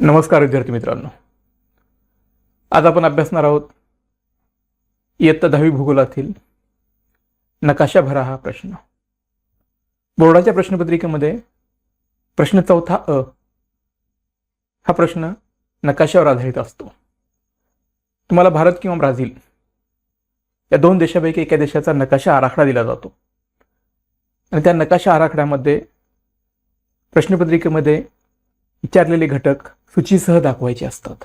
नमस्कार विद्यार्थी मित्रांनो. आज आपण अभ्यासणार आहोत इयत्ता दहावी भूगोलातील नकाशा भरा हा प्रश्न. बोर्डाच्या प्रश्नपत्रिकेमध्ये प्रश्न चौथा अ हा प्रश्न नकाशावर आधारित असतो. तुम्हाला भारत किंवा ब्राझील या दोन देशापैकी एका देशाचा नकाशा आराखडा दिला जातो. आणि त्या नकाशा आराखड्यामध्ये प्रश्नपत्रिकेमध्ये विचारलेले घटक सूचीसह दाखवायचे असतात.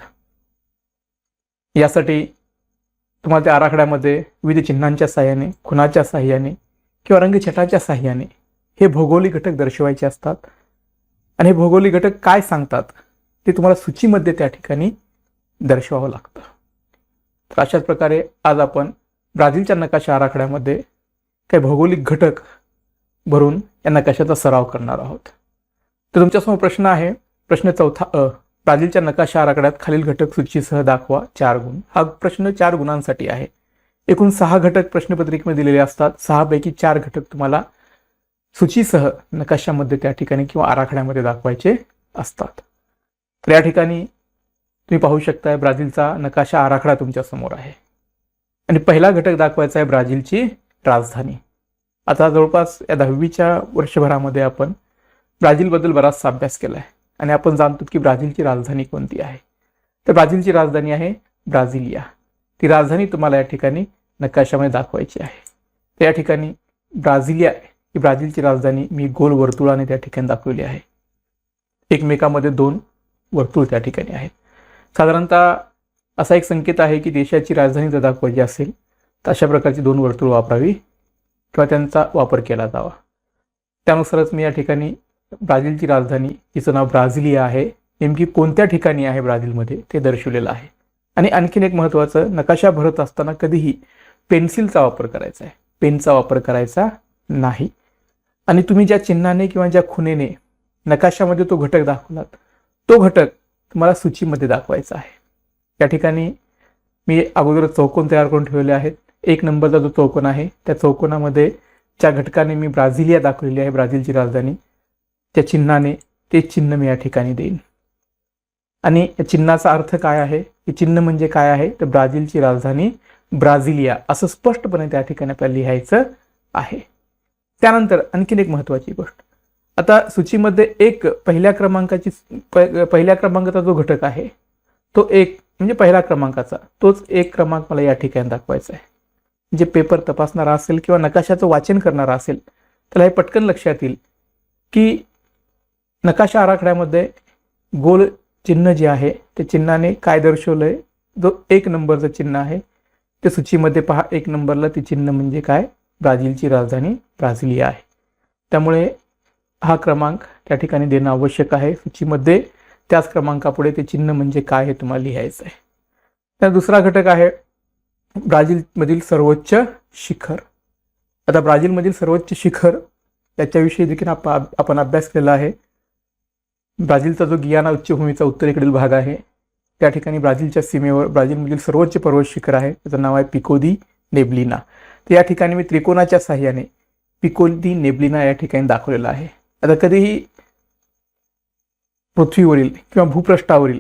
यासाठी तुम्हाला त्या आराखड्यामध्ये विविध चिन्हांच्या साह्याने खुनाच्या साह्याने किंवा रंगछटाच्या साह्याने हे भौगोलिक घटक दर्शवायचे असतात. आणि हे भौगोलिक घटक काय सांगतात ते तुम्हाला सूचीमध्ये त्या ठिकाणी दर्शवावं लागतं. तर अशाच प्रकारे आज आपण ब्राझीलच्या नकाशा आराखड्यामध्ये काही भौगोलिक घटक भरून या नकाशाचा सराव करणार आहोत. तर तुमच्यासमोर प्रश्न आहे प्रश्न चौथा अ ब्राझीलच्या नकाशा आराखड्यात खालील घटक सूचीसह दाखवा चार गुण. हा प्रश्न चार गुणांसाठी आहे. एकूण सहा घटक प्रश्नपत्रिकेमध्ये दिलेले असतात. सहापैकी चार घटक तुम्हाला सूचीसह नकाशामध्ये त्या ठिकाणी किंवा आराखड्यामध्ये दाखवायचे असतात. तर या ठिकाणी तुम्ही पाहू शकताय ब्राझीलचा नकाशा आराखडा तुमच्यासमोर आहे. आणि पहिला घटक दाखवायचा आहे ब्राझीलची राजधानी. आता जवळपास या दहावीच्या वर्षभरामध्ये आपण ब्राझीलबद्दल बराचसा अभ्यास केला आहे आणि आपण जाणतो की ब्राझीलची राजधानी कोणती आहे? तर ब्राझीलची राजधानी आहे ब्राझिलिया. ती राजधानी तुम्हाला या ठिकाणी नकाशामध्ये दाखवायची आहे. तर या ठिकाणी ब्राझिलिया ही ब्राझीलची राजधानी मी गोल वर्तुळाने त्या ठिकाणी दाखवली आहे. एकमेकामध्ये दोन वर्तुळ त्या ठिकाणी आहेत. साधारणतः असा एक संकेत आहे की देशाची राजधानी जर दाखवायची असेल तर अशा प्रकारची दोन वर्तुळ वापरावी किंवा त्यांचा वापर केला जावा. त्यानुसारच मी या ठिकाणी ब्राझीलची राजधानी तिचं नाव ब्राझिलिया आहे. नेमकी कोणत्या ठिकाणी आहे ब्राझीलमध्ये? ते दर्शवलेलं आहे. आणि आणखीन एक महत्त्वाचं नकाशा भरत असताना कधीही पेन्सिलचा वापर करायचा आहे. पेनचा वापर करायचा नाही. आणि तुम्ही ज्या चिन्हाने किंवा ज्या खुनेने नकाशामध्ये तो घटक दाखवलात तो घटक तुम्हाला सूचीमध्ये दाखवायचा आहे. या ठिकाणी मी अगोदर चौकोन तयार करून ठेवले आहेत. एक नंबरचा जो चौकोन आहे त्या चौकोनामध्ये ज्या घटकाने मी ब्राझिलिया दाखवलेली आहे ब्राझीलची राजधानी त्या चिन्हाने ते चिन्ह मी या ठिकाणी देईन. आणि या चिन्हाचा अर्थ काय आहे? हे चिन्ह म्हणजे काय आहे? तर ब्राझीलची राजधानी ब्राझिलिया असं स्पष्टपणे त्या ठिकाणी आपल्याला लिहायचं आहे. त्यानंतर आणखीन एक महत्त्वाची गोष्ट. आता सूचीमध्ये एक पहिल्या क्रमांकाची पहिल्या क्रमांकाचा जो घटक आहे तो एक म्हणजे पहिल्या क्रमांकाचा तोच एक क्रमांक मला या ठिकाणी दाखवायचा आहे. जे पेपर तपासणारा असेल किंवा नकाशाचं वाचन करणारा असेल त्याला हे पटकन लक्षात येईल की नकाशा आराखड्यामध्ये गोल चिन्ह जे आहे ते चिन्हाने काय दर्शवलंय? जो एक नंबरचं चिन्ह आहे ते सूचीमध्ये पहा एक नंबरला ते चिन्ह म्हणजे काय? ब्राझीलची राजधानी ब्राझिलिया आहे. त्यामुळे हा क्रमांक त्या ठिकाणी देणं आवश्यक आहे. सूचीमध्ये त्याच क्रमांकापुढे ते चिन्ह म्हणजे काय हे तुम्हाला लिहायचं आहे. त्या दुसरा घटक आहे ब्राझीलमधील सर्वोच्च शिखर. आता ब्राझीलमधील सर्वोच्च शिखर याच्याविषयी देखील आपण अभ्यास केला आहे. ब्राझीलचा जो गियाना उच्चभूमीचा उत्तरेकडील भाग आहे त्या ठिकाणी ब्राझीलच्या सीमेवर ब्राझीलमधील सर्वोच्च पर्वत शिखर आहे त्याचं नाव आहे पिकोदी नेब्लिना. तर या ठिकाणी मी त्रिकोणाच्या साह्याने पिकोदी नेब्लिना या ठिकाणी दाखवलेला आहे. आता कधीही पृथ्वीवरील किंवा भूपृष्ठावरील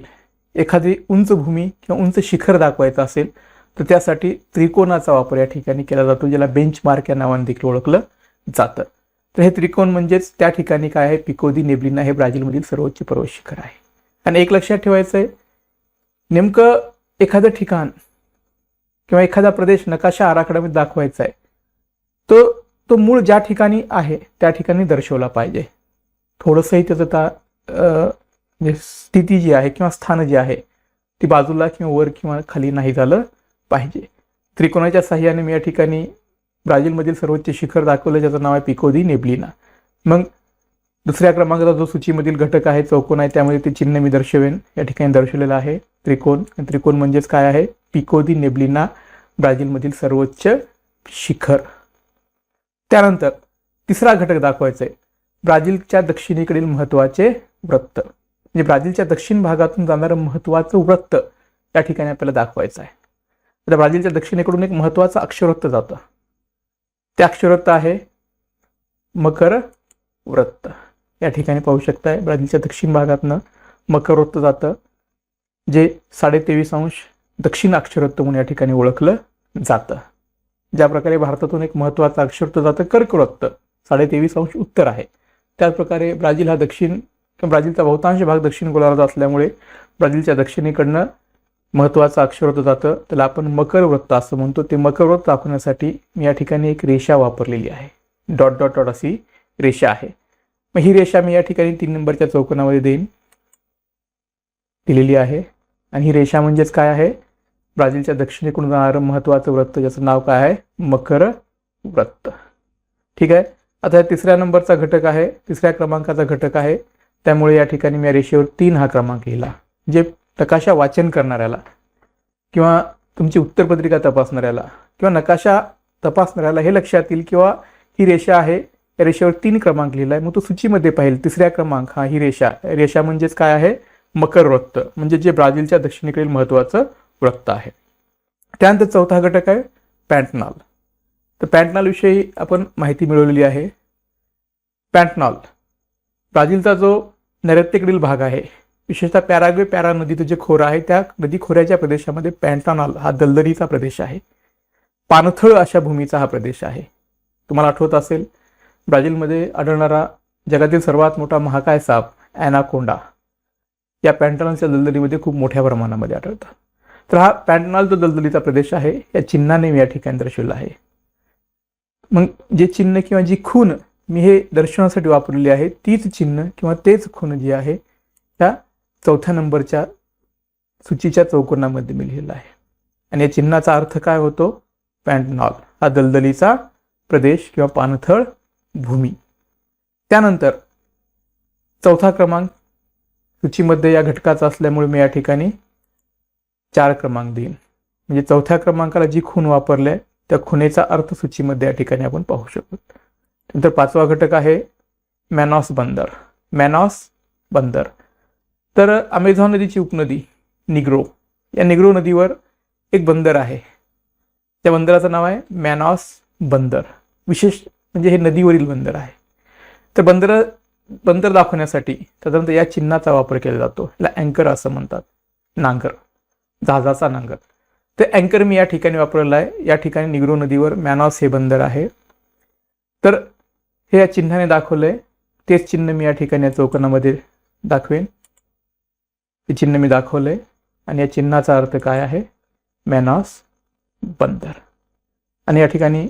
एखादी उंच भूमी किंवा उंच शिखर दाखवायचं असेल तर त्यासाठी त्रिकोणाचा वापर या ठिकाणी केला जातो ज्याला बेंच मार्क या नावाने देखील ओळखलं जातं. तर हे त्रिकोण म्हणजेच त्या ठिकाणी काय आहे? पिकोदी नेब्लिना हे ब्राझीलमधील सर्वोच्च पर्वत शिखर आहे. आणि एक लक्षात ठेवायचं आहे नेमकं एखादं ठिकाण किंवा एखादा प्रदेश नकाशा आराखड्यामध्ये दाखवायचा आहे तो तो मूळ ज्या ठिकाणी आहे त्या ठिकाणी दर्शवला पाहिजे. थोडंसंही त्याचं ता म्हणजे स्थिती जी आहे किंवा स्थान जे आहे ती बाजूला किंवा वर किंवा खाली नाही झालं पाहिजे. त्रिकोणाच्या साह्याने मी या ठिकाणी ब्राझीलमधील सर्वोच्च शिखर दाखवलं ज्याचं नाव आहे पिकोदी नेब्लिना. मग दुसऱ्या क्रमांकाचा जो सूचीमधील घटक आहे चौकोन आहे त्यामध्ये ते चिन्ह मी दर्शवेन. या ठिकाणी दर्शवलेलं आहे त्रिकोण. त्रिकोण म्हणजेच काय आहे? पिकोदी नेब्लिना ब्राझीलमधील सर्वोच्च शिखर. त्यानंतर तिसरा घटक दाखवायचा आहे ब्राझीलच्या दक्षिणेकडील महत्त्वाचे वृत्त. म्हणजे ब्राझीलच्या दक्षिण भागातून जाणारं महत्त्वाचं वृत्त या ठिकाणी आपल्याला दाखवायचं आहे आता ब्राझीलच्या दक्षिणेकडून एक महत्त्वाचं अक्षरवृत्त जातं. ते आहे मकर वृत्त या ठिकाणी पाहू शकताय ब्राझीलच्या दक्षिण भागातनं मकरवृत्त जातं जे साडे तेवीस अंश दक्षिण अक्षरत्व म्हणून या ठिकाणी ओळखलं जातं. ज्या प्रकारे भारतातून एक महत्त्वाचं अक्षरत्व जातं कर्कवृत्त साडे तेवीस अंश उत्तर आहे. त्याच प्रकारे ब्राझील हा दक्षिण ब्राझीलचा बहुतांश भाग दक्षिण गोलार्धात असल्यामुळे ब्राझीलच्या दक्षिणेकडनं महत्त्वाचं होतं जातं. त्याला आपण मकरवृत्त असं म्हणतो. ते मकरवृत्त दाखवण्यासाठी मी या ठिकाणी एक रेषा वापरलेली आहे. डॉट डॉट डॉट अशी रेषा आहे. मग ही रेषा मी या ठिकाणी तीन नंबरच्या चौकोनामध्ये देईन. दिलेली आहे. आणि ही रेषा म्हणजेच काय आहे? ब्राझीलच्या दक्षिणेकडून जाणारं महत्त्वाचं व्रत ज्याचं नाव काय आहे? मकर व्रत ठीक आहे? आता तिसऱ्या नंबरचा घटक आहे. तिसऱ्या क्रमांकाचा घटक आहे. त्यामुळे या ठिकाणी मी या रेषेवर तीन हा क्रमांक लिहिला. जे नकाशा वाचन करणाऱ्याला किंवा तुमची उत्तरपत्रिका तपासणाऱ्याला किंवा नकाशा तपासणाऱ्याला हे लक्षात येईल किंवा ही रेषा आहे या रेषेवर तीन क्रमांक लिहिला आहे मग तो सूचीमध्ये पाहिल तिसऱ्या क्रमांक हा ही रेषा रेषा म्हणजेच काय आहे? मकर वृत्त. म्हणजे जे ब्राझीलच्या दक्षिणेकडील महत्त्वाचं वृत्त आहे. त्यानंतर चौथा घटक आहे पॅन्टनॉल. तर पॅन्टनॉलविषयी आपण माहिती मिळवलेली आहे. पॅन्टनॉल. ब्राझीलचा जो नैऋत्येकडील भाग आहे विशेषतः पॅराग्वे पॅरा नदीचं जे खोरं आहे त्या नदी खोऱ्याच्या प्रदेशामध्ये पॅन्टानॉल हा दलदलीचा प्रदेश आहे. पाणथळ अशा भूमीचा हा प्रदेश आहे. तुम्हाला आठवत असेल ब्राझीलमध्ये आढळणारा जगातील सर्वात मोठा महाकाय साप ॲनाकोंडा या पॅन्टानॉलच्या दलदलीमध्ये खूप मोठ्या प्रमाणामध्ये आढळतात तर हा पॅन्टनॉल जो दलदलीचा प्रदेश आहे या चिन्हाने मी या ठिकाणी दर्शवला आहे. मग जे चिन्ह किंवा जी खून मी हे दर्शवण्यासाठी वापरलेली आहे तीच चिन्ह किंवा तेच खून जी आहे चौथ्या नंबरच्या सूचीच्या चौकोनामध्ये मी लिहिलं आहे. आणि या चिन्हाचा अर्थ काय होतो? पॅन्टनॉल हा दलदलीचा प्रदेश किंवा पाणथळ भूमी. त्यानंतर चौथा क्रमांक सूचीमध्ये या घटकाचा असल्यामुळे मी या ठिकाणी चार क्रमांक देईन. म्हणजे चौथ्या क्रमांकाला जी खून वापरले त्या खुनेचा अर्थ सूचीमध्ये या ठिकाणी आपण पाहू शकतो. नंतर पाचवा घटक आहे मॅनॉस बंदर. मॅनॉस बंदर. तर अमेझॉन नदीची उपनदी निग्रो. या निग्रो नदीवर एक बंदर आहे. त्या बंदराचं नाव आहे मॅनॉस बंदर. विशेष म्हणजे हे नदीवरील बंदर आहे. तर बंदर बंदर दाखवण्यासाठी साधारणतः या चिन्हाचा वापर केला जातो. याला अँकर असं म्हणतात. नांगर. जहाजाचा नांगर. तर अँकर मी या ठिकाणी वापरलेला आहे. या ठिकाणी निग्रो नदीवर मॅनॉस हे बंदर आहे. तर हे या चिन्हाने दाखवलं आहे तेच चिन्ह मी या ठिकाणी या चौकणामध्ये दाखवेन. हे चिन्ह मी दाखवलंय. आणि या चिन्हाचा अर्थ काय आहे? मॅनॉस बंदर. आणि या ठिकाणी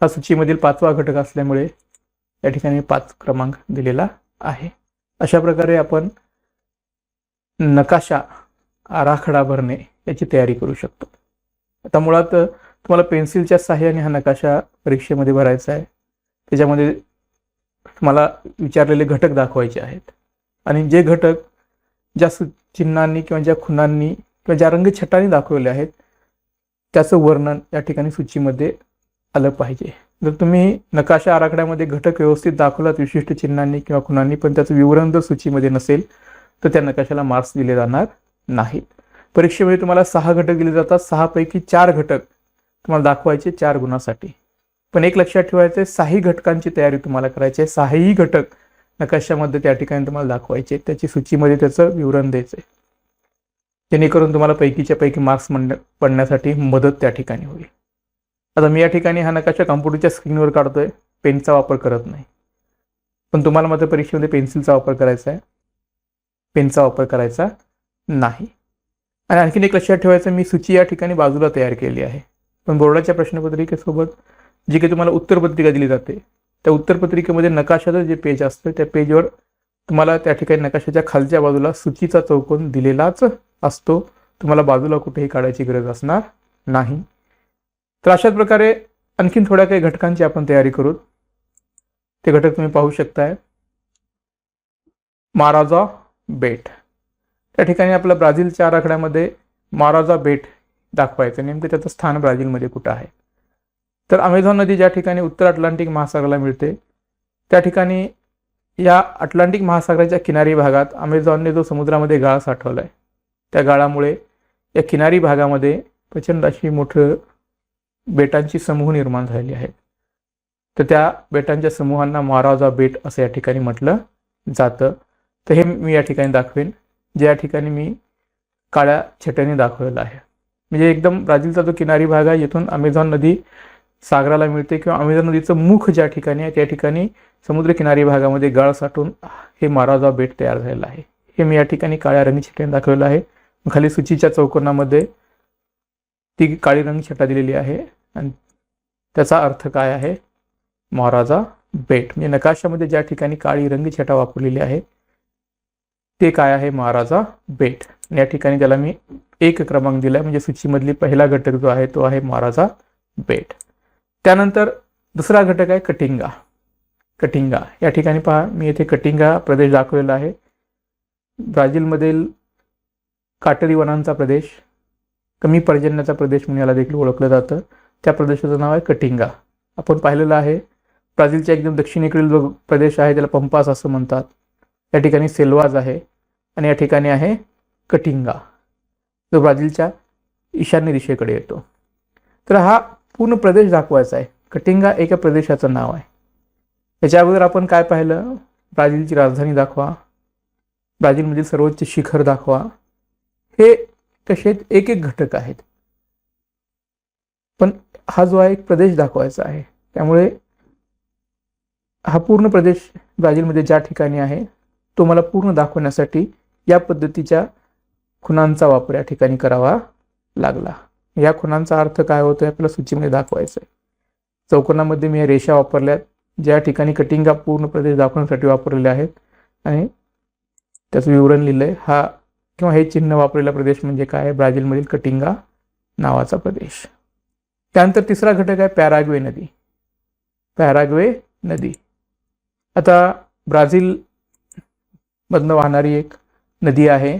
हा सूचीमधील पाचवा घटक असल्यामुळे या ठिकाणी पाच क्रमांक दिलेला आहे. अशा प्रकारे आपण नकाशा आराखडा भरणे याची तयारी करू शकतो. आता मुळात तुम्हाला पेन्सिलच्या साह्याने हा नकाशा परीक्षेमध्ये भरायचा आहे. त्याच्यामध्ये तुम्हाला विचारलेले घटक दाखवायचे आहेत. आणि जे घटक ज्या सु चिन्हांनी किंवा ज्या खुणांनी किंवा ज्या रंगछटांनी दाखवले आहेत त्याचं वर्णन या ठिकाणी सूचीमध्ये आलं पाहिजे. जर तुम्ही नकाशा आराखड्यामध्ये घटक व्यवस्थित दाखवलात विशिष्ट चिन्हांनी किंवा खुणांनी पण त्याचं विवरण जर सूचीमध्ये नसेल तर त्या नकाशाला मार्क्स दिले जाणार नाहीत. परीक्षेमध्ये तुम्हाला सहा घटक दिले जातात. सहापैकी चार घटक तुम्हाला दाखवायचे चार गुणासाठी. पण एक लक्षात ठेवायचं आहे साही घटकांची तयारी तुम्हाला करायची आहे सहाही घटक नकाशामध्ये त्या ठिकाणी तुम्हाला दाखवायचे. त्याची सूचीमध्ये त्याचं विवरण द्यायचं आहे जेणेकरून तुम्हाला पैकीच्या पैकी मार्क्स म्हणण्या पडण्यासाठी मदत त्या ठिकाणी होईल. आता मी या ठिकाणी हा नकाशा कॉम्प्युटरच्या स्क्रीनवर काढतोय. पेनचा वापर करत नाही. पण तुम्हाला मात्र परीक्षेमध्ये पेन्सिलचा वापर करायचा आहे. पेनचा वापर करायचा नाही. आणि आणखीन एक लक्षात ठेवायचं मी सूची या ठिकाणी बाजूला तयार केली आहे. पण बोर्डाच्या प्रश्नपत्रिकेसोबत जी काही तुम्हाला उत्तरपत्रिका दिली जाते त्या उत्तरपत्रिकेमध्ये नकाशाचं जे पेज असतं त्या पेजवर तुम्हाला त्या ठिकाणी नकाशाच्या खालच्या बाजूला सूचीचा चौकोन दिलेलाच असतो. तुम्हाला बाजूला कुठेही काढायची गरज असणार नाही. तर अशाच प्रकारे आणखीन थोड्या काही घटकांची आपण तयारी करू. ते घटक तुम्ही पाहू शकताय. माराजा बेट. त्या ठिकाणी आपल्या ब्राझीलच्या आराखड्यामध्ये माराजा बेट दाखवायचं. नेमकं त्याचं स्थान ब्राझीलमध्ये कुठं आहे? तर अमेझॉन नदी ज्या ठिकाणी उत्तर अटलांटिक महासागराला मिळते त्या ठिकाणी या अटलांटिक महासागराच्या किनारी भागात अमेझॉनने जो समुद्रामध्ये गाळ साठवला आहे त्या गाळामुळे या किनारी भागामध्ये प्रचंड अशी मोठं बेटांची समूह निर्माण झालेली आहेत. तर त्या बेटांच्या समूहांना महाराजा बेट असं या ठिकाणी म्हटलं जातं. तर हे मी या ठिकाणी दाखवेन ज्या ठिकाणी मी काळ्या छट्याने दाखवलेलं आहे. म्हणजे एकदम ब्राझीलचा जो किनारी भाग आहे येथून अमेझॉन नदी सागराला मिळते किंवा अमेझॉन नदीचं मुख ज्या ठिकाणी आहे त्या ठिकाणी समुद्रकिनारी भागामध्ये गाळ साठून हे माराजा बेट तयार झालेलं आहे. हे मी या ठिकाणी काळ्या रंगी छटाने दाखवलेलं आहे. खाली सूचीच्या चौकोनामध्ये ती काळी रंग छटा दिलेली आहे. आणि त्याचा अर्थ काय आहे? महाराजा बेट. म्हणजे नकाशामध्ये ज्या ठिकाणी काळी रंगी छटा वापरलेली आहे ते काय आहे? महाराजा बेट. या ठिकाणी त्याला मी एक क्रमांक दिलाय. म्हणजे सूचीमधली पहिला घटक जो आहे तो आहे महाराजा बेट. त्यानंतर दुसरा घटक आहे कटिंगा. कटिंगा. या ठिकाणी पहा मी येथे कटिंगा प्रदेश दाखवलेला आहे. ब्राझीलमधील काटेरी वनांचा प्रदेश कमी पर्जन्याचा प्रदेश म्हणून याला देखील ओळखलं जातं. त्या प्रदेशाचं नाव आहे कटिंगा. आपण पाहिलेलं आहे ब्राझीलच्या एकदम दक्षिणेकडील जो प्रदेश आहे त्याला पंपास असं म्हणतात. या ठिकाणी सेल्वाज आहे आणि या ठिकाणी आहे कटिंगा जो ब्राझीलच्या ईशान्य दिशेकडे येतो. तर हा पूर्ण प्रदेश दाखवायचा आहे. कटिंगा एका प्रदेशाचं नाव आहे. याच्या अगोदर आपण काय पाहिलं? ब्राझीलची राजधानी दाखवा. ब्राझीलमधील सर्वोच्च शिखर दाखवा. हे कसे एक एक घटक आहेत. पण हा जो आहे एक प्रदेश दाखवायचा आहे. त्यामुळे हा पूर्ण प्रदेश ब्राझीलमध्ये ज्या ठिकाणी आहे तो मला पूर्ण दाखवण्यासाठी या पद्धतीच्या खुणांचा वापर या ठिकाणी करावा लागला. या खुणांचा अर्थ काय होतोय आपल्याला सूचीमध्ये दाखवायचं आहे चौकोनामध्ये मी या रेषा वापरल्यात ज्या ठिकाणी कटिंगा पूर्ण प्रदेश दाखवण्यासाठी वापरलेले आहेत. आणि त्याचं विवरण लिहिलंय हा किंवा हे चिन्ह वापरलेला प्रदेश म्हणजे काय? ब्राझीलमधील कटिंगा नावाचा प्रदेश. त्यानंतर तिसरा घटक आहे पॅराग्वे नदी. पॅराग्वे नदी. आता ब्राझील मधनं वाहणारी एक नदी आहे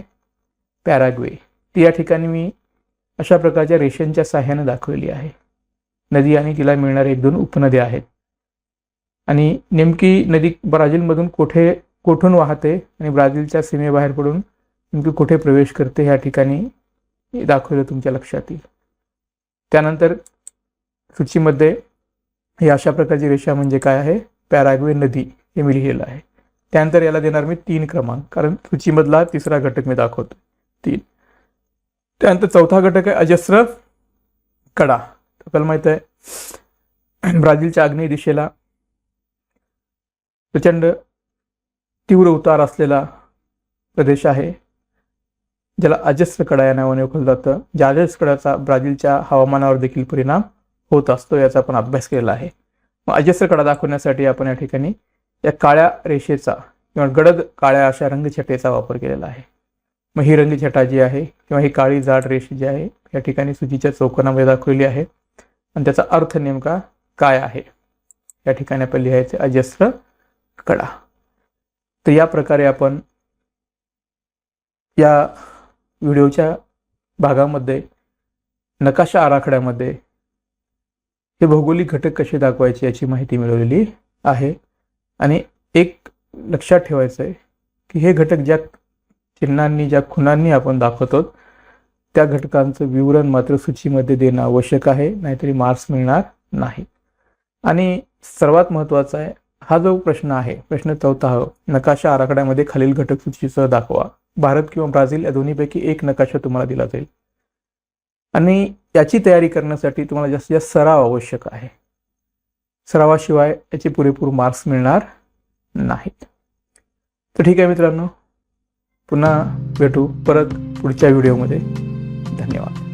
पॅराग्वे. ती या ठिकाणी मी अशा प्रकारच्या रेषांच्या सहाय्याने दाखवली आहे. नदी आणि तिला मिळणारे एक दोन उपनद्या आहेत. आणि नेमकी नदी ब्राझीलमधून कोठे कोठून वाहते आणि ब्राझीलच्या सीमेबाहेर पडून नेमकी कुठे प्रवेश करते ह्या ठिकाणी दाखवलं तुमच्या लक्षात येईल. त्यानंतर सूचीमध्ये हे अशा प्रकारची रेषा म्हणजे काय आहे? पॅराग्वे नदी हे मी लिहिलेलं आहे. त्यानंतर याला देणार मी तीन क्रमांक कारण सूचीमधला तिसरा घटक मी दाखवतो तीन. त्यानंतर चौथा घटक आहे अजस्र कडा. आपल्याला माहीत आहे ब्राझीलच्या आग्नेय दिशेला प्रचंड तीव्र उतार असलेला प्रदेश आहे ज्याला अजस्र कडा या नावाने ओळखलं जातं. ज्या अजस्र कडाचा ब्राझीलच्या हवामानावर देखील परिणाम होत असतो याचा आपण अभ्यास केलेला आहे. मग अजस्र कडा दाखवण्यासाठी आपण या ठिकाणी या काळ्या रेषेचा किंवा गडद काळ्या अशा रंगछटेचा वापर केलेला आहे. मग ही रंगछटा जी आहे किंवा ही काळी जाड रेष जी आहे या ठिकाणी सुजीच्या चौकोनामध्ये दाखवलेली आहे. आणि त्याचा अर्थ नेमका काय आहे? या ठिकाणी आपण लिहायचे अजस्र कडा. तर या प्रकारे आपण या व्हिडिओच्या भागामध्ये नकाशा आराखड्यामध्ये हे भौगोलिक घटक कसे दाखवायचे याची माहिती मिळवलेली आहे. आणि एक लक्षात ठेवायचं आहे की हे घटक ज्या चिन्हांनी ज्या खुणांनी आपण दाखवतो त्या घटकांचं विवरण मात्र सूचीमध्ये देणं आवश्यक आहे नाहीतरी मार्क्स मिळणार नाही. आणि सर्वात महत्त्वाचा आहे हा जो प्रश्न आहे प्रश्न चौथा हो, नकाशा आराखड्यामध्ये खालील घटक सूचीसह दाखवा. भारत किंवा ब्राझील या दोन्हीपैकी एक नकाशा तुम्हाला दिला जाईल. आणि याची तयारी करण्यासाठी तुम्हाला जास्तीत जास्त सराव आवश्यक आहे. सरावाशिवाय याचे पुरेपूर मार्क्स मिळणार नाहीत. तर ठीक आहे मित्रांनो पुन्हा भेटू परत पुढच्या व्हिडिओमध्ये. धन्यवाद.